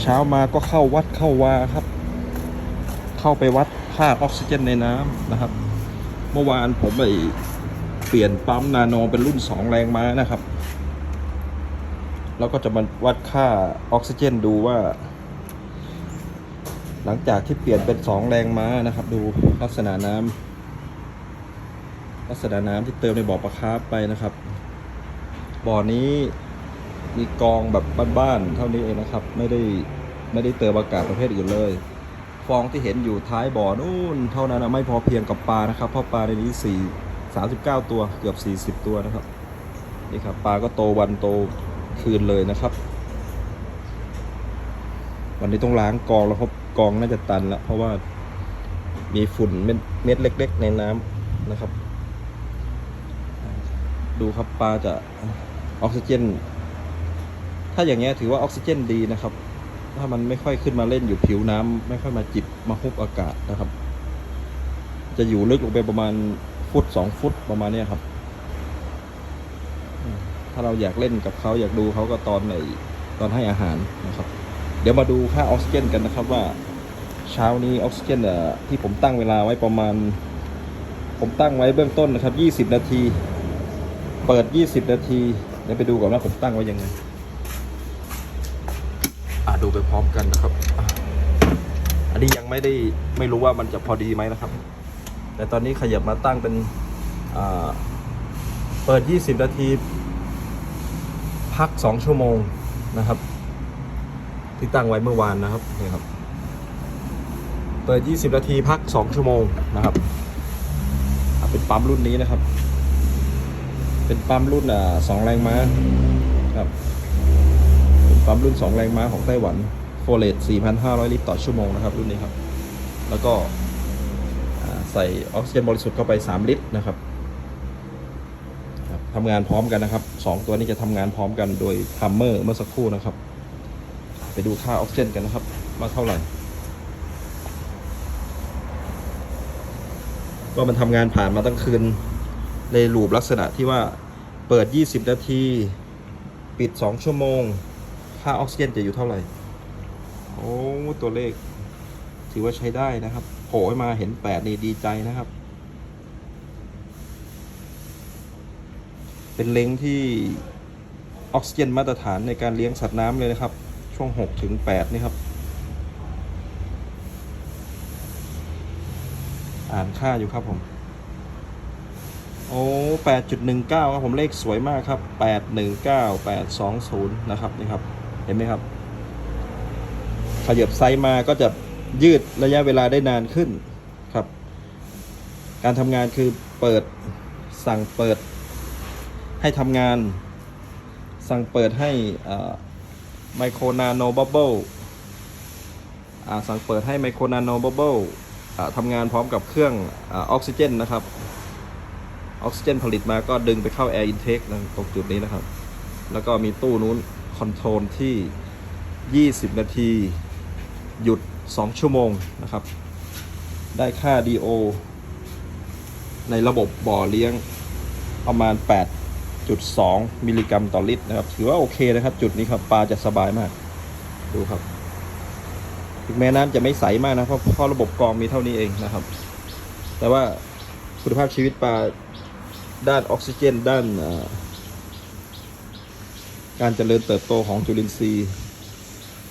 เช้ามาก็เข้าวัดเข้าวาครับ เข้าไปวัดค่าออกซิเจนในน้ำนะครับ เมื่อวานผมไปเปลี่ยนปั๊มนาโนเป็นรุ่น 2 แรงม้านะครับ แล้วก็จะมาวัดค่าออกซิเจนดูว่า หลังจากที่เปลี่ยนเป็น 2 แรงม้านะครับ ดูลักษณะน้ำลักษณะน้ำที่เติมในบ่อปลาคาร์ฟไปนะครับ บ่อนี้ มีกองแบบบ้านๆเท่านี้เองนะครับ ไม่ได้ไม่ได้เติมอากาศประเภทอื่นเลย ฟองที่เห็นอยู่ท้ายบ่อนู่นเท่านั้นนะไม่พอเพียงกับปลานะครับเพราะปลาในนี้สี่สามสิบเก้าตัวเกือบสี่สิบตัวนะครับนี่ครับปลาก็โตวันโตคืนเลยนะครับ วันนี้ต้องล้างกองแล้วครับกองน่าจะตันแล้วเพราะว่ามีฝุ่นเม็ดเล็ก ๆ ในน้ำนะครับ ดูครับปลาจะออกซิเจน ถ้าอย่างเงี้ยถือว่าออกซิเจนดีนะครับ ถ้ามันไม่ค่อยขึ้นมาเล่นอยู่ผิวน้ำไม่ค่อยมาจิบมาฮุบอากาศนะครับ จะอยู่ลึกลงไปประมาณฟุตสองฟุตประมาณเนี้ยครับ ถ้าเราอยากเล่นกับเขาอยากดูเขาก็ตอนไหนตอนให้อาหารนะครับ เดี๋ยวมาดูค่าออกซิเจนกันนะครับว่าเช้านี้ออกซิเจนที่ผมตั้งเวลาไว้ประมาณ ผมตั้งไว้เบื้องต้นนะครับ 20 นาที เปิด 20 นาที เดี๋ยวไปดูก่อนว่าผมตั้งไว้ยังไง ดูไปพร้อมกันนะครับ อันนี้ยังไม่ได้ไม่รู้ว่ามันจะพอดีไหมนะครับ แต่ตอนนี้ขยับมาตั้งเป็นเปิด 20 นาที พัก 2 ชั่วโมงนะครับ ที่ตั้งไว้เมื่อวานนะครับนี่ครับ เปิด 20 นาทีพัก 2 ชั่วโมงนะครับเป็นปั๊มรุ่นนี้นะครับ เป็นปั๊มรุ่นอ่าสองแรงม้าครับ ปั๊มรุ่น 2 แรงม้าของไต้หวันโฟเลต4,500 ลิตรต่อชั่วโมงนะครับ รุ่นนี้ครับ แล้วก็ใส่ออกซิเจนบริสุทธิ์เข้าไป 3 ลิตรนะครับครับทำงานพร้อมกันนะครับ 2 ตัวนี้จะทำงานพร้อมกันโดยทัมเมอร์เมื่อสักครู่นะครับ ไปดูค่าออกซิเจนกันนะครับว่าเท่าไหร่ ก็มันทำงานผ่านมาตั้งคืนในรูปลักษณะที่ว่าเปิด 20 นาที ปิด 2 ชั่วโมง ค่าออกซิเจนจะอยู่เท่าไหร่ โอ้ ตัวเลข ถือว่าใช้ได้นะครับ โผล่มาเห็น8นี่ดีใจนะครับ เป็นเล้งที่ออกซิเจนมาตรฐานในการเลี้ยงสัตว์น้ำเลยนะครับ ช่วง6ถึง8นี่ครับ อ่านค่าอยู่ครับผมโอ้แปดจุดหนึ่งเก้าครับผมเลขสวยมากครับแปดหนึ่งเก้าแปดสองศูนย์นะครับนี่ครับ ห็นไหมครับขยับไซส์มาก็จะยืดระยะเวลาได้นานขึ้นครับ การทำงานคือเปิดสั่งเปิดให้ทำงาน สั่งเปิดให้ไมโครนาโนบับเบิลสั่งเปิดให้ไมโครนาโนบับเบิลทำงานพร้อมกับเครื่องออกซิเจนนะครับ ออกซิเจนผลิตมาก็ดึงไปเข้า Air Intake นะตรงจุดนี้นะครับ แล้วก็มีตู้นู้น คอนโทรลที่ 20 นาที หยุด 2 ชั่วโมงนะครับ ได้ค่า DO ในระบบบ่อเลี้ยงประมาณ 8.2 มิลลิกรัมต่อลิตรนะครับ ถือว่าโอเคนะครับ จุดนี้ครับปลาจะสบายมาก ดูครับถึงแม้น้ำจะไม่ใสมากนะ เพราะเพราะระบบกรองมีเท่านี้เองนะครับ แต่ว่าคุณภาพชีวิตปลาด้านออกซิเจน ด้านอ การเจริญเติบโตของจุลินทรีย์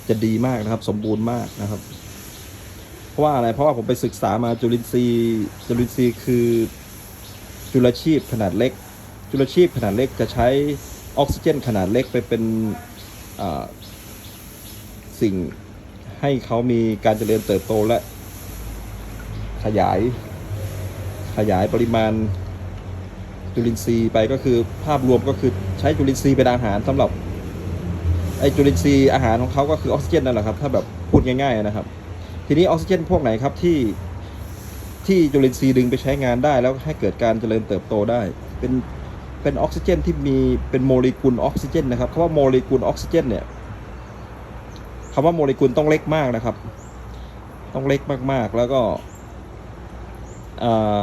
จะดีมากนะครับ สมบูรณ์มากนะครับ เพราะว่าอะไรเพราะว่าผมไปศึกษามาจุลินทรีย์จุลินทรีย์คือจุลชีพขนาดเล็ก จุลชีพขนาดเล็กจะใช้ออกซิเจนขนาดเล็กไปเป็นสิ่งให้เขามีการเจริญเติบโตและขยาย ขยายปริมาณจุลินทรีย์ไปก็คือภาพรวมก็คือใช้จุลินทรีย์เป็นอาหารสำหรับ ไอจุลินทรีย์อาหารของเขาก็คือออกซิเจนนั่นแหละครับ ถ้าแบบพูดง่ายๆนะครับ ทีนี้ออกซิเจนพวกไหนครับที่ที่จุลินทรีย์ดึงไปใช้งานได้ แล้วให้เกิดการเจริญเติบโตได้ เป็นเป็นออกซิเจนที่มีเป็นโมเลกุลออกซิเจนนะครับคำว่าโมเลกุลออกซิเจนเนี่ยคำว่าโมเลกุลต้องเล็กมากนะครับ ต้องเล็กมากๆ แล้วก็อ่า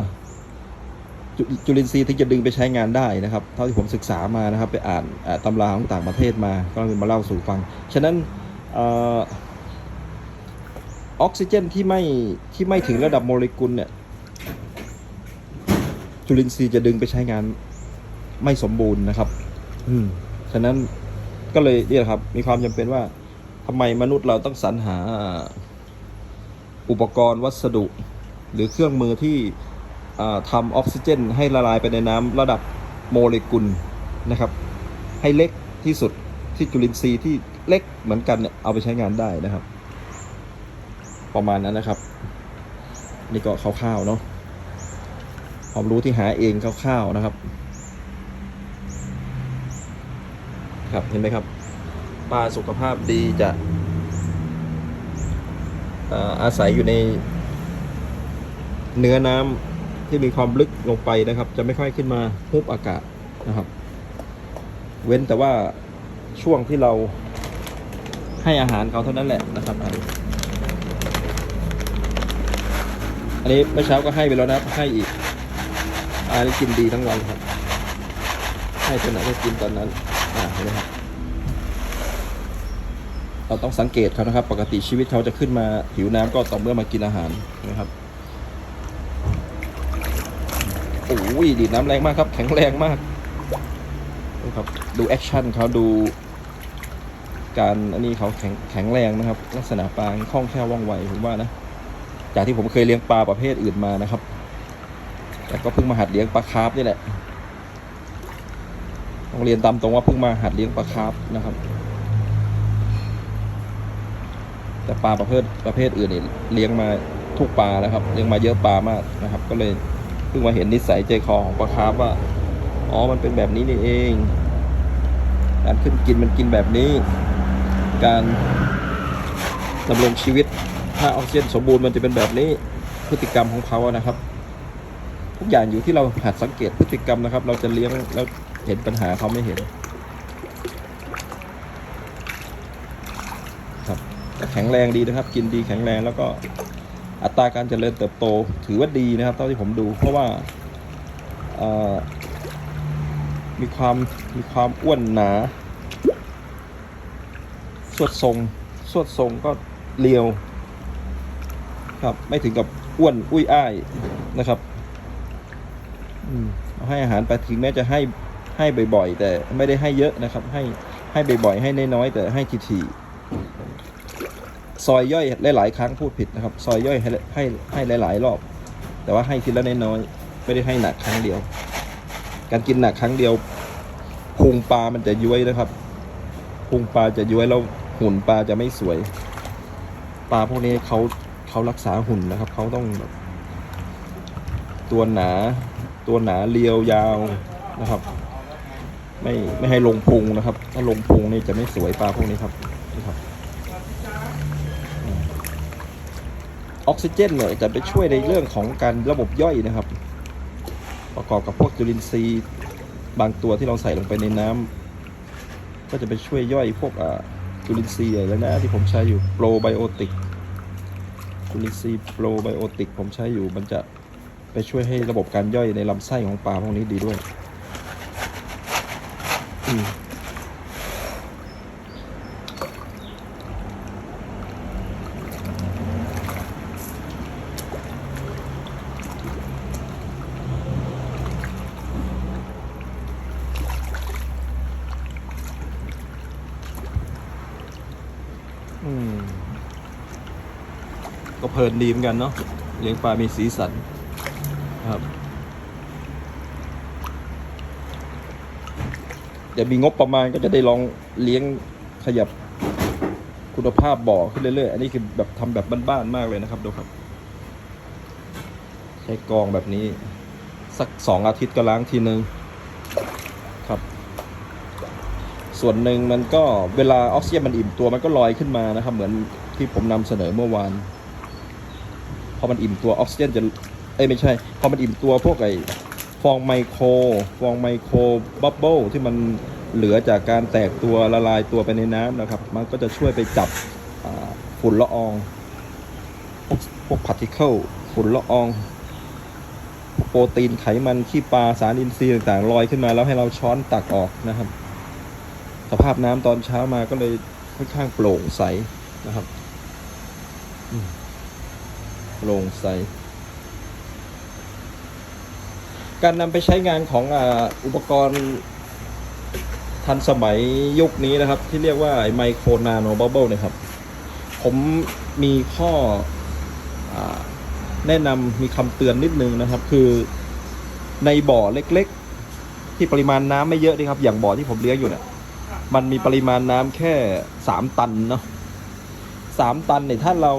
จุจุลินทรีย์ที่จะดึงไปใช้งานได้นะครับ เท่าที่ผมศึกษามานะครับ ไปอ่านตำราของต่างประเทศมา ก็เลยมาเล่าสู่ฟัง ฉะนั้นออกซิเจนที่ไม่ที่ไม่ถึงระดับโมเลกุลเนี่ยจุลินทรีย์จะดึงไปใช้งานไม่สมบูรณ์นะครับ อืม ฉะนั้นก็เลยเนี่ยครับ มีความจำเป็นว่าทำไมมนุษย์เราต้องสรรหาอุปกรณ์วัสดุ หรือเครื่องมือที่ ทำออกซิเจน ให้ละลายไปในน้ำระดับโมเลกุลนะครับ ให้เล็กที่สุดที่จุลินทรีย์ที่เล็กเหมือนกันเนี่ยเอาไปใช้งานได้นะครับ ประมาณนั้นนะครับ นี่ก็คร่าวๆเนาะความรู้ที่หาเองคร่าวๆนะครับ ครับเห็นไหมครับปลาสุขภาพดีจะอ่ออาศัยอยู่ในเนื้อน้ำ ที่มีความลึกลงไปนะครับ จะไม่ค่อยขึ้นมาฮุบอากาศนะครับ เว้นแต่ว่าช่วงที่เราให้อาหารเขาเท่านั้นแหละนะครับ อันนี้อันนี้เมื่อเช้าก็ให้ไปแล้วนะให้อีกอันนี้กินดีทั้งวันครับ ให้ตัวไหนก็กินตอนนั้นอ่าเห็นไหมครับเราต้องสังเกตเขานะครับ ปกติชีวิตเขาจะขึ้นมาหิวน้ำก็ต่อเมื่อมากินอาหารนะครับ โอ้ยดีดน้ำแรงมากครับ แข็งแรงมากดูครับดูแอคชั่นเขาดู การอันนี้เขาแข็งแข็งแรงนะครับ ลักษณะปลาคล่องแคล่วว่องไวผมว่านะจากที่ผมเคยเลี้ยงปลาประเภทอื่นมานะครับ แต่ก็เพิ่งมาหัดเลี้ยงปลาคาร์ฟนี่แหละต้องเรียนตามตรงว่าเพิ่งมาหัดเลี้ยงปลาคาร์ฟนะครับ แต่ปลาประเภทประเภทอื่นนี่เลี้ยงมาทุกปลาแล้วครับ เลี้ยงมาเยอะปลามากนะครับ ก็เลย เพิ่งมาเห็นนิสัยใจคอของปลาคาร์ฟว่า อ๋อ มันเป็นแบบนี้นี่เอง การขึ้นกินมันกินแบบนี้ การดำรงชีวิต ถ้าออกซิเจนสมบูรณ์มันจะเป็นแบบนี้ พฤติกรรมของเขานะครับ ทุกอย่างอยู่ที่เราหัดสังเกตพฤติกรรมนะครับ เราจะเลี้ยงแล้วเห็นปัญหาเขาไม่เห็น ครับแข็งแรงดีนะครับ กินดีแข็งแรงแล้วก็ อัตราการเจริญเติบโตถือว่าดีนะครับเท่าที่ผมดู เพราะว่ามีความมีความอ้วนหนา สวดทรง สวดทรงก็เรียว ครับ ไม่ถึงกับอ้วนอุ้ยอ้ายนะครับเอาให้อาหารไปถึงแม้จะให้ให้บ่อยๆ แต่ไม่ได้ให้เยอะนะครับ ให้ให้บ่อยๆ ให้น้อยๆแต่ให้ทีๆ ซอยย่อยหลายๆครั้งพูดผิดนะครับ ซอยย่อยให้ให้ให้หลาย ๆ รอบ แต่ว่าให้ทีละน้อยๆไม่ได้ให้หนักครั้งเดียว การกินหนักครั้งเดียวพุงปลามันจะย้วยนะครับพุงปลาจะย้วยแล้วหุ่นปลาจะไม่สวย ปลาพวกนี้เขาเขารักษาหุ่นนะครับเขาต้องแบบตัวหนาตัวหนาเรียวยาวนะครับ ไม่ไม่ให้ลงพุงนะครับ ถ้าลงพุงนี่จะไม่สวยปลาพวกนี้ครับ ออกซิเจนเนี่ยจะไปช่วยในเรื่องของการระบบย่อยนะครับ ประกอบกับพวกจุลินทรีย์บางตัวที่เราใส่ลงไปในน้ำก็จะไปช่วยย่อยพวกอ่าจุลินทรีย์อะไรนะที่ผมใช้อยู่โปรไบโอติกจุลินทรีย์โปรไบโอติกผมใช้อยู่มันจะไปช่วยให้ระบบการย่อยในลำไส้ของปลาพวกนี้ดีด้วย เพลินดีเหมือนกันเนาะเลี้ยงปลา มีสีสันครับเดี๋ยวมีงบประมาณก็จะได้ลองเลี้ยงขยับคุณภาพบ่อขึ้นเรื่อยๆ อันนี้คือแบบทำแบบบ้านๆมากเลยนะครับดูครับ ใช้กรองแบบนี้ สักสองอาทิตย์ก็ล้างทีนึงครับ ส่วนหนึ่งมันก็เวลาออกซิเจนมันอิ่มตัวมันก็ลอยขึ้นมานะครับ เหมือนที่ผมนำเสนอเมื่อวาน พอมันอิ่มตัวออกซิเจนจะเอ้ยไม่ใช่ พอมันอิ่มตัวพวกไอ้ฟองไมโคร ฟองไมโครบับเบิลที่มันเหลือจากการแตกตัวละลายตัวไปในน้ำนะครับ มันก็จะช่วยไปจับฝุ่นละอองพวกพวกพาร์ติเคิลฝุ่นละอองโปรตีนไขมันขี้ปลาสารอินทรีย์ต่างๆลอยขึ้นมาแล้วให้เราช้อนตักออกนะครับ สภาพน้ำตอนเช้ามาก็เลยค่อนข้างโปร่งใสนะครับ โปร่งใส การนำไปใช้งานของอ,อุปกรณ์ทันสมัยยุคนี้นะครับ ที่เรียกว่าไมโครนาโนบับเบิลนี่ยครับ ผมมีข้ออแนะนำมีคำเตือนนิดนึงนะครับ คือในบ่อเล็กๆ ที่ปริมาณน้ำไม่เยอะนี่ครับ อย่างบ่อที่ผมเลี้ยงอยู่เนี่ยมันมีปริมาณน้ำแค่สามตันเนาะสามตันเนี่ยถ้าเรา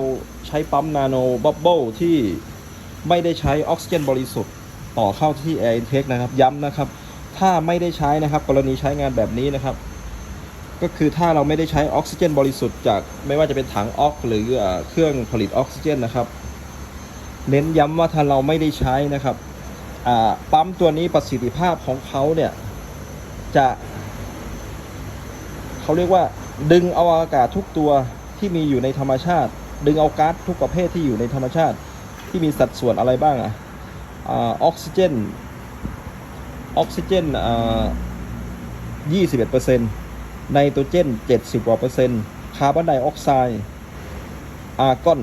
ใช้ปั๊มนาโนบับเบิลที่ไม่ได้ใช้ออกซิเจนบริสุทธิ์ต่อเข้าที่ Air Intake นะครับ ย้ำนะครับ ถ้าไม่ได้ใช้นะครับ กรณีใช้งานแบบนี้นะครับ ก็คือถ้าเราไม่ได้ใช้ออกซิเจนบริสุทธิ์จากไม่ว่าจะเป็นถังออกหรือเอ่อเครื่องผลิตออกซิเจนนะครับ เน้นย้ำว่าถ้าเราไม่ได้ใช้นะครับปั๊มตัวนี้ประสิทธิภาพของเขาเนี่ยจะเขาเรียกว่าดึงเอาอากาศทุกตัวที่มีอยู่ในธรรมชาติ ดึงเอาก๊าซทุกประเภทที่อยู่ในธรรมชาติที่มีสัดส่วนอะไรบ้างอะออกซิเจนออกซิเจนอ่า21%ไนโตรเจน70กว่าเปอร์เซ็นต์คาร์บอนไดออกไซด์อาร์กอน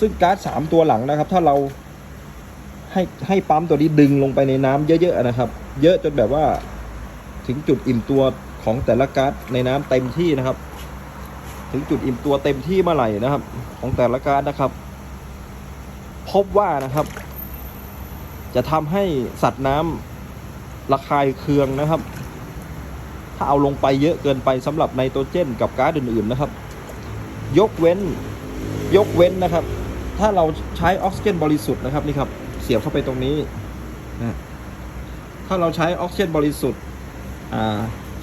ซึ่งก๊าซสามตัวหลังนะครับ ถ้าเราให้ให้ปั๊มตัวนี้ดึงลงไปในน้ำเยอะๆนะครับ เยอะจนแบบว่าถึงจุดอิ่มตัวของแต่ละก๊าซในน้ำเต็มที่นะครับ ถึงจุดอิ่มตัวเต็มที่เมื่อไหร่นะครับ ของแต่ละกาซนะครับ พบว่านะครับ จะทำให้สัตว์น้ำระคายเคืองนะครับ ถ้าเอาลงไปเยอะเกินไปสำหรับไนโตรเจน กับก๊าซอื่นๆนะครับ ยกเว้นยกเว้นนะครับ ถ้าเราใช้ออกซิเจนบริสุทธิ์นะครับนี่ครับ เสียบเข้าไปตรงนี้นะถ้าเราใช้ออกซิเจนบริสุทธิ์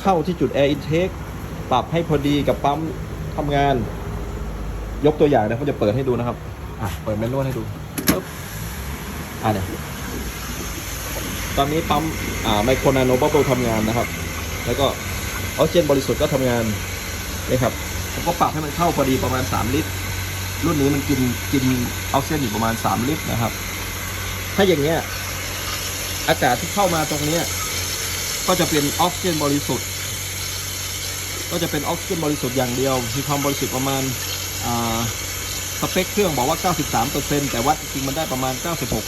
เข้าที่จุด Air Intake ปรับให้พอดีกับปั๊ม ทำงาน ยกตัวอย่างนะผมจะเปิดให้ดูนะครับ อะ เปิดแมนนวลให้ดูปึ๊บอะเนี่ยตอนนี้ปั๊มอ่าไมโครนาโนบับเบิลทำงานนะครับ แล้วก็ออกซิเจนบริสุทธิ์ก็ทำงานนี่ครับผมก็ปรับให้มันเข้าพอดีประมาณ 3 ลิตร รุ่นนี้มันกินกินออกซิเจนอยู่ประมาณ 3 ลิตรนะครับ ถ้าอย่างเงี้ยอากาศที่เข้ามาตรงเนี้ยก็จะเป็นออกซิเจนบริสุทธิ์ ก็จะเป็นออกซิเจนบริสุทธิ์อย่างเดียว มีความบริสุทธิ์ประมาณสเปคเครื่องบอกว่า 93%แต่วัดจริงมันได้ประมาณ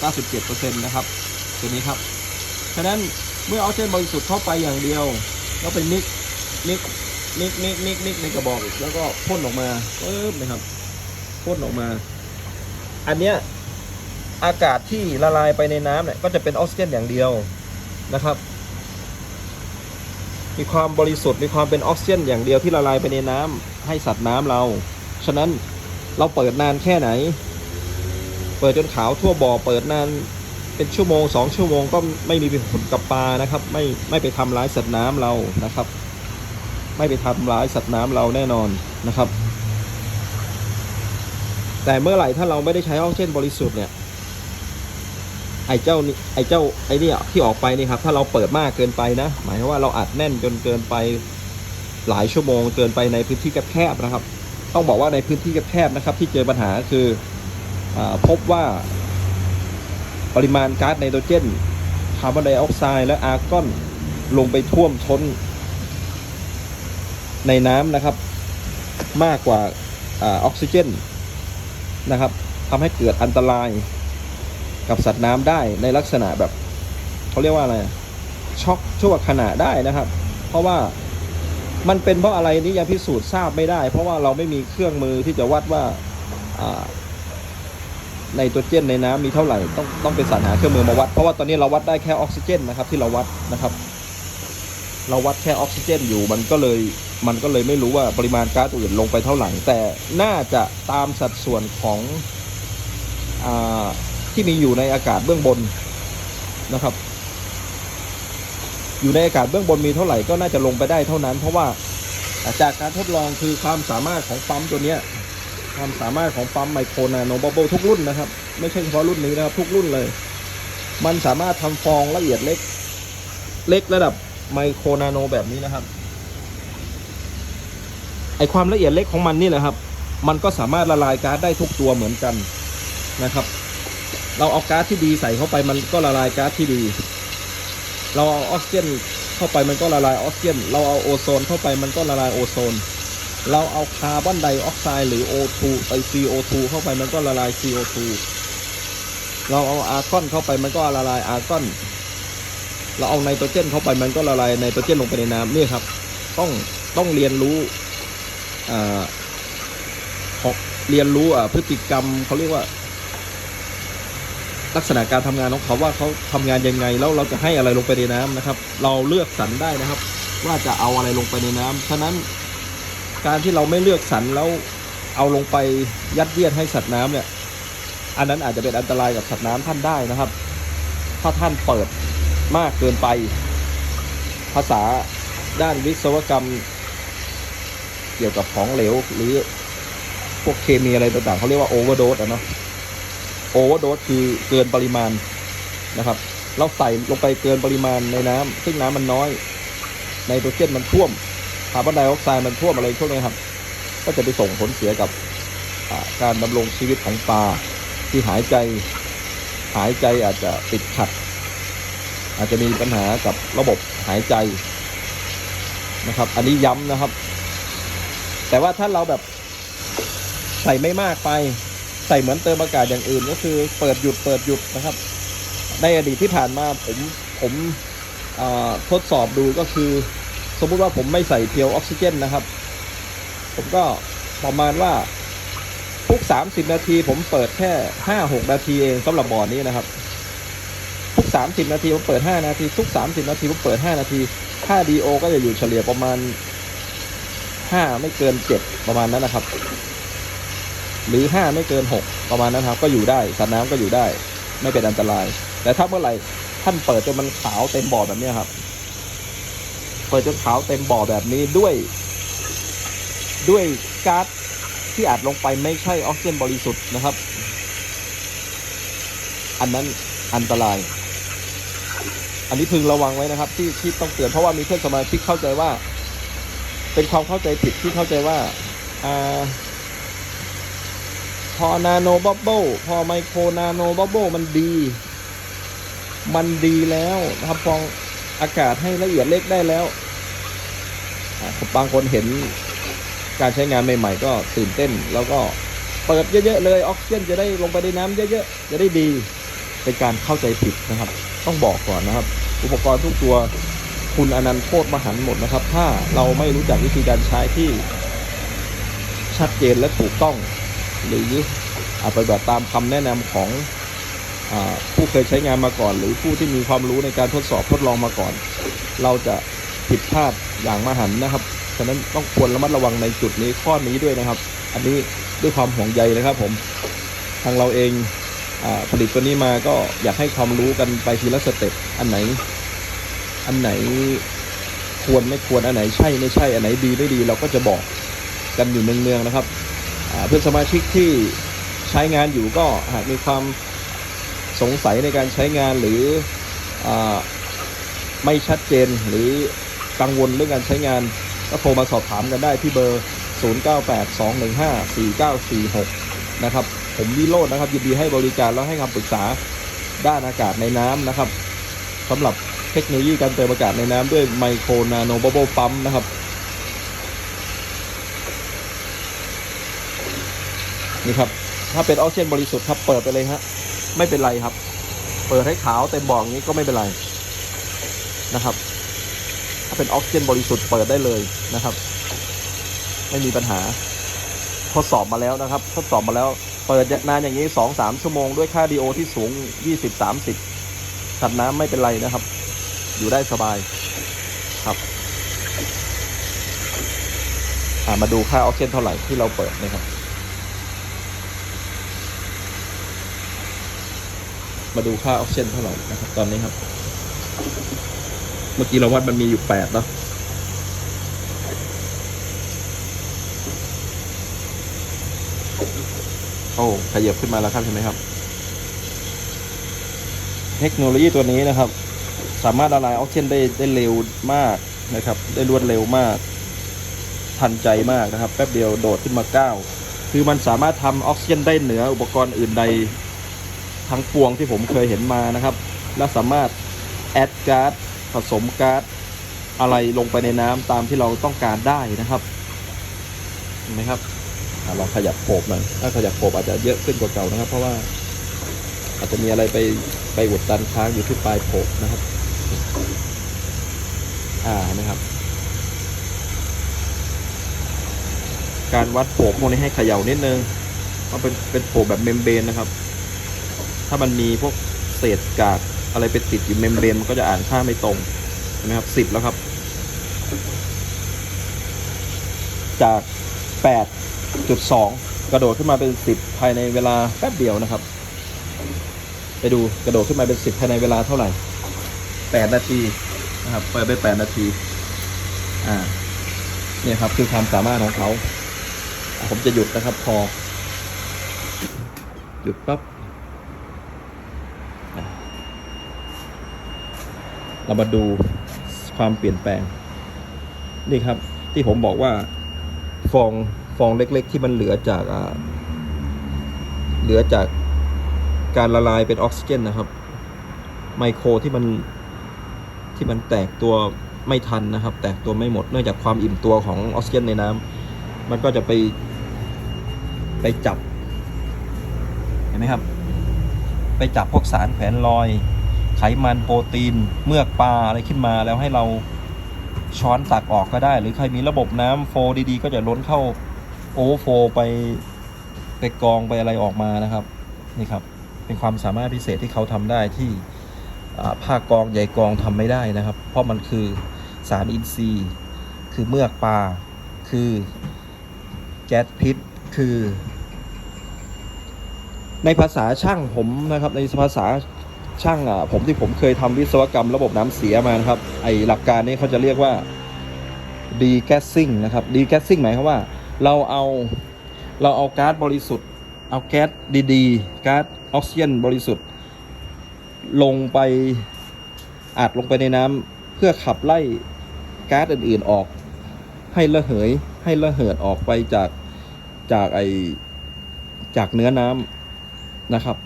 96-97%นะครับตัวนี้ครับ ฉะนั้นเมื่อออกซิเจนบริสุทธิ์เข้าไปอย่างเดียวแล้วไปนิกนิกนิกนิกนิกนิกในกระบอกอีกแล้วก็พ่นออกมาปึ๊บนะครับพ่นออกมา อันเนี้ยอากาศที่ละลายไปในน้ำเนี่ยก็จะเป็นออกซิเจนอย่างเดียวนะครับ มีความบริสุทธิ์มีความเป็นออกซิเจนอย่างเดียวที่ละลายไปในน้ำให้สัตว์น้ำเรา ฉะนั้นเราเปิดนานแค่ไหน เปิดจนขาวทั่วบ่อเปิดนานเป็นชั่วโมงสองชั่วโมงก็ไม่มีผลกับปลานะครับ ไม่ไม่ไปทำร้ายสัตว์น้ำเรานะครับ ไม่ไปทำร้ายสัตว์น้ำเราแน่นอนนะครับ แต่เมื่อไหร่ถ้าเราไม่ได้ใช้ออกซิเจนบริสุทธิ์เนี่ย ไอ้เจ้านี่ไอ้เจ้าไอ้นี่ที่ออกไปนี่ครับ ถ้าเราเปิดมากเกินไปนะ หมายว่าเราอัดแน่นจนเกินไปหลายชั่วโมงเกินไปในพื้นที่แคบๆนะครับ ต้องบอกว่าในพื้นที่แคบๆนะครับ ที่เจอปัญหาคืออพบว่า ปริมาณก๊าซไนโตรเจนคาร์บอนไดออกไซด์และอาร์กอนลงไปท่วมท้นในน้ำนะครับ มากกว่าออกซิเจนนะครับทำให้เกิดอันตราย กับสัตว์น้ำได้ในลักษณะแบบเขาเรียกว่าอะไรช็อกชั่วขณะได้นะครับ เพราะว่ามันเป็นเพราะอะไรนี่ยังพิสูจน์ทราบไม่ได้ เพราะว่าเราไม่มีเครื่องมือที่จะวัดว่าอ่าไนโตรเจนในน้ำมีเท่าไหร่ต้องต้องไปสรรหาเครื่องมือมาวัด เพราะว่าตอนนี้เราวัดได้แค่ออกซิเจนนะครับ ที่เราวัดนะครับ เราวัดแค่ออกซิเจนอยู่มันก็เลยมันก็เลยไม่รู้ว่าปริมาณก๊าซอื่นลงไปเท่าไหร่ แต่น่าจะตามสัดส่วนของอ ที่มีอยู่ในอากาศเบื้องบนนะครับ อยู่ในอากาศเบื้องบนมีเท่าไหร่ก็น่าจะลงไปได้เท่านั้น เพราะว่าจากการทดลองคือความสามารถของปั๊มตัวนี้ความสามารถของปั๊มไมโครนาโนบับเบิลทุกรุ่นนะครับ ไม่ใช่เฉพาะรุ่นนี้นะครับ ทุกรุ่นเลย มันสามารถทำฟองละเอียดเล็ก เล็กระดับไมโครนาโนแบบนี้นะครับไอความละเอียดเล็กของมันนี่แหละครับ มันก็สามารถละลายก๊าซได้ทุกตัวเหมือนกันนะครับ เราเอาก๊าซที่ดีใส่เข้าไปมันก็ละลายก๊าซที่ดี เราเอาออกซิเจนเข้าไปมันก็ละลายออกซิเจน เราเอาโอโซนเข้าไปมันก็ละลายโอโซน เราเอาคาร์บอนไดออกไซด์หรือ O2 ไป CO2 เข้าไปมันก็ละลาย CO2 เราเอาอาร์กอนเข้าไปมันก็ละลายอาร์กอน เราเอาไนโตรเจนเข้าไปมันก็ละลายไนโตรเจนลงไปในน้ำนี่ครับ ต้องต้องเรียนรู้อ่าเรียนรู้อ่าพฤติกรรมเขาเรียกว่า ลักษณะการทำงานของเขาว่าเขาทำงานยังไงแล้วเราจะให้อะไรลงไปในน้ำนะครับ เราเลือกสรรได้นะครับ ว่าจะเอาอะไรลงไปในน้ำฉะนั้นการที่เราไม่เลือกสรรแล้วเอาลงไปยัดเยียดให้สัตว์น้ำเนี่ย อันนั้นอาจจะเป็นอันตรายกับสัตว์น้ำท่านได้นะครับ ถ้าท่านเปิดมากเกินไป ภาษาด้านวิศวกรรม เกี่ยวกับของเหลวหรือพวกเคมีอะไรต่างๆเขาเรียกว่าโอเวอร์โดสอะเนาะ โอเวอร์โดสคือเกินปริมาณนะครับ เราใส่ลงไปเกินปริมาณในน้ำซึ่งน้ำมันน้อยไนโตรเจนมันท่วมคาร์บอนไดออกไซด์มันท่วมอะไรพวกนี้ครับ ก็จะไปส่งผลเสียกับการดำรงชีวิตของปลาที่หายใจหายใจอาจจะติดขัด อาจจะมีปัญหากับระบบหายใจนะครับ อันนี้ย้ำนะครับ แต่ว่าถ้าเราแบบใส่ไม่มากไป ใส่เหมือนเติมอากาศอย่างอื่นก็คือเปิดหยุดเปิดหยุดนะครับ ในอดีตที่ผ่านมาผมผมทดสอบดูก็คือ สมมุติว่าผมไม่ใส่เพียวออกซิเจนนะครับ ผมก็ประมาณว่าทุก 30 นาที ผมเปิดแค่ 5-6 นาทีเองสำหรับบ่อนี้นะครับ ทุก 30 นาทีผมเปิด 5 นาที ทุก 30 นาทีผมเปิด 5 นาทีค่า DO ก็จะอยู่เฉลี่ยประมาณ 5 ไม่เกิน 7 ประมาณนั้นนะครับ หรือ 5 ไม่เกิน 6 ประมาณนั้นครับ ก็อยู่ได้สัตว์น้ำก็อยู่ได้ ไม่เป็นอันตราย แต่ถ้าเมื่อไหร่ท่านเปิดจนมันขาวเต็มบ่อแบบนี้ครับ เปิดจนขาวเต็มบ่อแบบนี้ด้วย ด้วยก๊าซที่อัดลงไปไม่ใช่ออกซิเจนบริสุทธิ์นะครับ อันนั้นอันตราย อันนี้พึงระวังไว้นะครับ ที่ที่ต้องเตือนเพราะว่ามีเพื่อนสมาชิกเข้าใจว่า เป็นความเข้าใจผิดที่เข้าใจว่าอ่า พอนาโนบับเบิลพอไมโครนาโนบับเบิลมันดี มันดีแล้วนะครับพองอากาศให้ละเอียดเล็กได้แล้ว บางคนเห็นการใช้งานใหม่ ๆ ก็ตื่นเต้น แล้วก็เปิดเยอะๆเลยออกซิเจนจะได้ลงไปในน้ำเยอะๆจะได้ดีเป็นการเข้าใจผิดนะครับ ต้องบอกก่อนนะครับ อุปกรณ์ทุกตัวคุณอนันต์โคตรมหันหมดนะครับ ถ้าเราไม่รู้จักวิธีการใช้ที่ชัดเจนและถูกต้อง หรืออาปฏิบัติตามคำแนะนำของอผู้เคยใช้งานมาก่อน หรือผู้ที่มีความรู้ในการทดสอบทดลองมาก่อน เราจะผิดพลาดอย่างมหันนะครับฉะนั้นต้องควรระมัดระวังในจุดนี้ข้อนี้ด้วยนะครับ อันนี้ด้วยความห่วงใยนะครับผมทางเราเองอผลิตตัวนี้มาก็อยากให้ความรู้กันไปทีละสเต็ปอันไหน อันไหนควรไม่ควรอันไหนใช่ไม่ใช่อันไหนดีไม่ดี เราก็จะบอกกันอยู่เนืองๆนะครับ เพื่อนสมาชิกที่ใช้งานอยู่ก็หากมีความสงสัยในการใช้งานหรืออไม่ชัดเจนหรือกังวลเรื่องการใช้งาน ก็โทรมาสอบถามกันได้ที่เบอร์ 0982154946 นะครับ ผมวิโรจน์นะครับยินดีให้บริการและให้คำปรึกษาด้านอากาศในน้ำนะครับสำหรับเทคโนโลยีการเติมอากาศในน้ำด้วยไมโครนาโนบับเบิลปั๊มนะครับ นี่ครับ ถ้าเป็นออกซิเจนบริสุทธิ์ครับเปิดไปเลยฮะไม่เป็นไรครับ เปิดให้ขาวเต็มบ่ออย่างนี้ก็ไม่เป็นไรนะครับ ถ้าเป็นออกซิเจนบริสุทธิ์เปิดได้เลยนะครับ ไม่มีปัญหา ทดสอบมาแล้วนะครับ ทดสอบมาแล้ว เปิดนานอย่างนี้สองสามชั่วโมงด้วยค่าดีโอที่สูงยี่สิบสามสิบสัตว์น้ำไม่เป็นไรนะครับ อยู่ได้สบายครับมาดูค่าออกซิเจนเท่าไหร่ที่เราเปิดนะครับ มาดูค่าออกซิเจนเท่าไหร่นะครับ ตอนนี้ครับ เมื่อกี้เราวัดมันมีอยู่แปดเนาะโอ้ขยับขึ้นมาแล้วครับใช่ไหมครับ เทคโนโลยีตัวนี้นะครับ สามารถละลายออกซิเจนได้ได้เร็วมากนะครับ ได้รวดเร็วมาก ทันใจมากนะครับ แป๊บเดียวโดดขึ้นมาเก้าคือมันสามารถทำออกซิเจนได้เหนืออุปกรณ์อื่นใด ทั้งปวงที่ผมเคยเห็นมานะครับ และสามารถแอดการ์ดผสมการ์ดอะไรลงไปในน้ำตามที่เราต้องการได้นะครับเห็นไหมครับอะลองขยับโขบหน่อยถ้าขยับโขบอาจจะเยอะขึ้นกว่าเก่านะครับ เพราะว่าอาจจะมีอะไรไปไปอุดตันค้างอยู่ที่ปลายโขบนะครับ อ่านไหมครับ การวัดโขบพวกนี้ให้เขย่านิดนึงเพราะเป็นเป็นโขบแบบเมมเบรนนะครับ ถ้ามันมีพวกเศษกากอะไรไปติดอยู่เมมเบรนมันก็จะอ่านค่าไม่ตรงเห็นไหมครับสิบแล้วครับ จากแปดจุดสองกระโดดขึ้นมาเป็นสิบภายในเวลาแป๊บเดียวนะครับ ไปดูกระโดดขึ้นมาเป็นสิบภายในเวลาเท่าไหร่แปดนาทีนะครับเปิดไปแปดนาที อ่าเนี่ยครับคือความสามารถของเขา ผมจะหยุดนะครับพอ หยุดปั๊บอะ เรามาดูความเปลี่ยนแปลง นี่ครับที่ผมบอกว่าฟองฟองเล็กๆ ที่มันเหลือจากเหลือจากการละลายเป็นออกซิเจนนะครับ ไมโครที่มันที่มันแตกตัวไม่ทันนะครับ แตกตัวไม่หมดเนื่องจากความอิ่มตัวของออกซิเจนในน้ำมันก็จะไปไปจับ เห็นไหมครับ ไปจับพวกสารแขวนลอย ไขมันโปรตีน เมือกปลาอะไรขึ้นมาแล้วให้เราช้อนตักออกก็ได้ หรือใครมีระบบน้ำโฟร์ดีๆ ก็จะล้นเข้าโอเวอร์โฟร์ไปไปกองไปอะไรออกมานะครับนี่ครับ เป็นความสามารถพิเศษที่เขาทำได้ที่อ่าภาคกองใหญ่กองทำไม่ได้นะครับ เพราะมันคือสารอินทรีย์ คือเมือกปลาคือแก๊สพิษคือ ในภาษาช่างผมนะครับ ในภาษา ช่างอะผมที่ผมเคยทำวิศวกรรมระบบน้ำเสียมานะครับไอหลักการนี้เขาจะเรียกว่า degassing นะครับ degassing หมายความว่า เราเอาเราเอาก๊าซบริสุทธิ์ เอาแก๊สดีๆก๊าซออกซิเจนบริสุทธิ์ ลงไปอัดลงไปในน้ำเพื่อขับไล่ก๊าซอื่นๆออก ให้ระเหยให้ระเหิดออกไปจากจากไอจากเนื้อน้ำนะครับ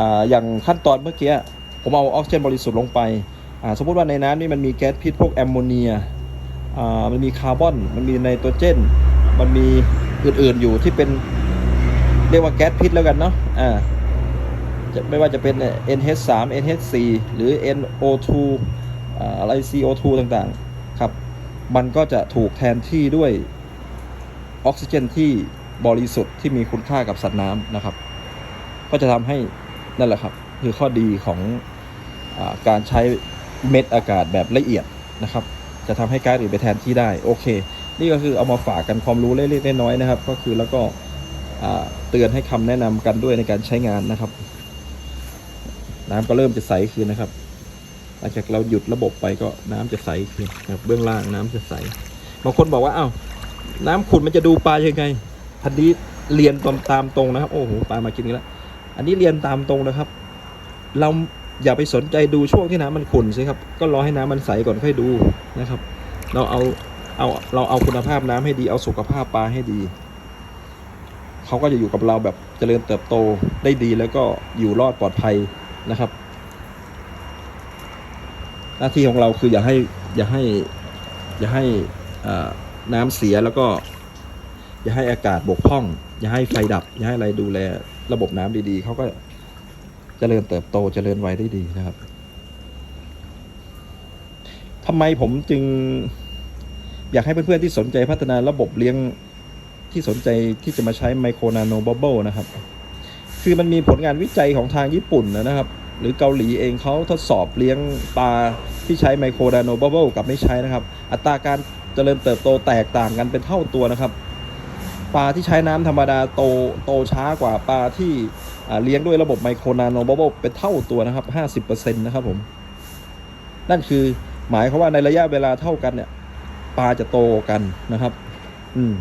อาอย่างขั้นตอนเมื่อกี้ผมเอาออกซิเจนบริสุทธิ์ลงไปสมมติว่าในน้ำนี่มันมีแก๊สพิษพวกแอมโมเนียมันมีคาร์บอน มันมีไนโตรเจน มันมีอื่นๆอยู่ที่เป็นเรียกว่าแก๊สพิษแล้วกันเนาะอ่าจะไม่ว่าจะเป็น NH3 NH4 หรือ NO2 อะไร CO2 ต่างๆ ครับ มันก็จะถูกแทนที่ด้วยออกซิเจนที่บริสุทธิ์ที่มีคุณค่ากับสัตว์น้ำนะครับ ก็จะทำให้ นั่นแหละครับ คือข้อดีของอการใช้เม็ดอากาศแบบละเอียดนะครับ จะทำให้ก๊าซอื่นไปแทนที่ได้โอเค นี่ก็คือเอามาฝากกันความรู้เล็กๆน้อยๆนะครับ ก็คือแล้วก็เตือนให้คำแนะนำกันด้วยในการใช้งานนะครับ น้ำก็เริ่มจะใสขึ้นนะครับหลังจากเราหยุดระบบไปก็น้ำจะใสขึ้นนะครับเบื้องล่างน้ำจะใสบางคนบอกว่าเอ้าน้ำขุ่นมันจะดูปลายังไงอันนี้เรียนตามตามตรงนะครับ โอ้โหปลามากินกันแล้ว อันนี้เรียนตามตรงนะครับ เราอย่าไปสนใจดูช่วงที่น้ำมันขุ่นสิครับ ก็รอให้น้ำมันใสก่อนค่อยดูนะครับ เราเอาเอาเราเอาคุณภาพน้ำให้ดีเอาสุขภาพปลาให้ดี เขาก็จะอยู่กับเราแบบเจริญเติบโตได้ดีแล้วก็อยู่รอดปลอดภัยนะครับ หน้าที่ของเราคืออย่าให้อย่าให้อย่าให้น้ำเสียแล้วก็ อย่าให้อากาศบกพร่อง อย่าให้ไฟดับ อย่าให้อะไรดูแล ระบบน้ำดีๆเขาก็เจริญเติบโตเจริญไว้ได้ดีนะครับทำไมผมจึง อยากให้เพื่อนๆที่สนใจพัฒนาระบบเลี้ยงที่สนใจที่จะมาใช้ไมโครนาโนบับเบิลนะครับ คือมันมีผลงานวิจัยของทางญี่ปุ่นนะครับ หรือเกาหลีเองเขาทดสอบเลี้ยงปลาที่ใช้ไมโครนาโนบับเบิลกับไม่ใช้นะครับ อัตราการเจริญเติบโตแตกต่างกันเป็นเท่าตัวนะครับ ปลาที่ใช้น้ำธรรมดาโตโตช้ากว่าปลาที่เลี้ยงด้วยระบบไมโครนาโนบับเบิลเป็นเท่าตัวนะครับ 50%นะครับผม นั่นคือหมายความว่าในระยะเวลาเท่ากันเนี่ย ปลาจะโตกันนะครับ อืม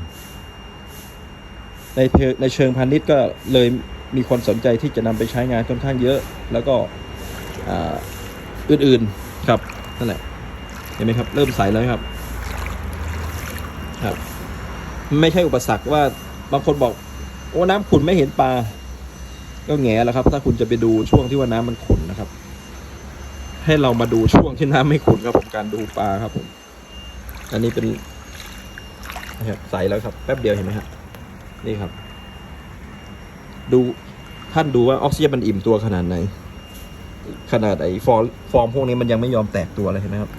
ในในเชิงพาณิชย์ก็เลยมีคนสนใจที่จะนำไปใช้งานค่อนข้างเยอะ แล้วก็อื่นๆครับนั่นแหละเห็นไหมครับ เริ่มใสแล้วครับ ครับ ไม่ใช่อุปสรรคว่าบางคนบอก โอ้น้ำขุ่นไม่เห็นปลา ก็แง่แล้วครับ ถ้าคุณจะไปดูช่วงที่ว่าน้ำมันขุ่นนะครับ ให้เรามาดูช่วงที่น้ำไม่ขุ่นครับผมการดูปลาครับผม อันนี้เป็นนะครับใสแล้วครับ แป๊บเดียวเห็นไหมครับนี่ครับ ดูท่านดูว่าออกซิเจนมันอิ่มตัวขนาดไหน ขนาดไอ้ฟอร์ฟอร์มพวกนี้มันยังไม่ยอมแตกตัวเลยเห็นไหมครับ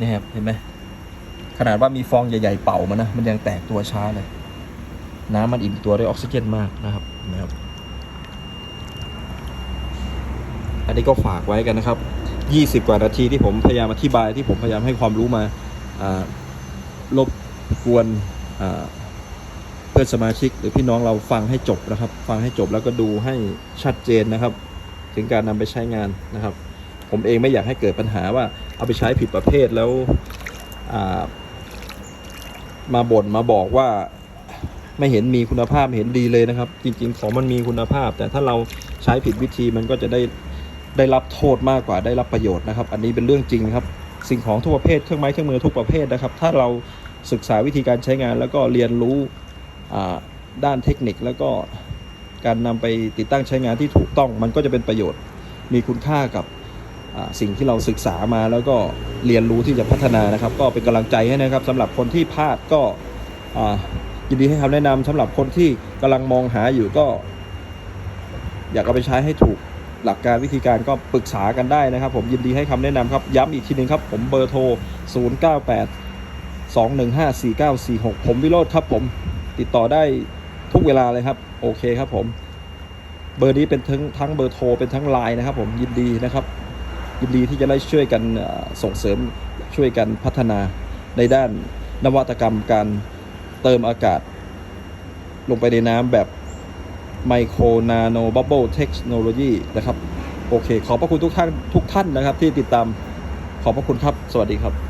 นี่ครับเห็นไหม ขนาดว่ามีฟองใหญ่ ๆ เป่ามันนะ มันยังแตกตัวช้าเลย น้ำมันอิ่มตัวด้วยออกซิเจนมากนะครับนะครับ อันนี้ก็ฝากไว้กันนะครับ 20 กว่านาทีที่ผมพยายามอธิบายที่ผมพยายามให้ความรู้มาอ่ารบกวนเพื่อนสมาชิก หรือพี่น้องเราฟังให้จบนะครับ ฟังให้จบแล้วก็ดูให้ชัดเจนนะครับ ถึงการนำไปใช้งานนะครับ ผมเองไม่อยากให้เกิดปัญหาว่าเอาไปใช้ผิดประเภทแล้วอ่า มาบ่นมาบอกว่าไม่เห็นมีคุณภาพเห็นดีเลยนะครับ จริง ๆ ของมันมีคุณภาพ แต่ถ้าเราใช้ผิดวิธีมันก็จะได้ได้รับโทษมากกว่าได้รับประโยชน์นะครับ อันนี้เป็นเรื่องจริงครับ สิ่งของทุกประเภทเครื่องไม้เครื่องมือทุกประเภทนะครับ ถ้าเราศึกษาวิธีการใช้งาน แล้วก็เรียนรู้ด้านเทคนิคแล้วก็การนำไปติดตั้งใช้งานที่ถูกต้อง มันก็จะเป็นประโยชน์มีคุณค่ากับ สิ่งที่เราศึกษามาแล้วก็เรียนรู้ที่จะพัฒนานะครับ ก็เป็นกำลังใจให้นะครับสำหรับคนที่พลาดก็ยินดีให้คำแนะนำสำหรับคนที่กำลังมองหาอยู่ก็ อยากเอาไปใช้ให้ถูกหลักการวิธีการก็ปรึกษากันได้นะครับ ผมยินดีให้คำแนะนำครับ ย้ำอีกทีหนึ่งครับ ผมเบอร์โทร 098 215 4946 ผมวิโรธครับ ผมติดต่อได้ทุกเวลาเลยครับ โอเคครับผม เบอร์นี้เป็นทั้งทั้งเบอร์โทรเป็นทั้งไลน์นะครับ ผมยินดีนะครับ ยินดีที่จะได้ช่วยกันส่งเสริมช่วยกันพัฒนาในด้านนวัตกรรมการเติมอากาศ ลงไปในน้ำแบบไมโครนาโนบับเบิลเทคโนโลยีนะครับ โอเค ขอบพระคุณทุกท่านทุกท่านนะครับที่ติดตามขอบพระคุณครับ สวัสดีครับ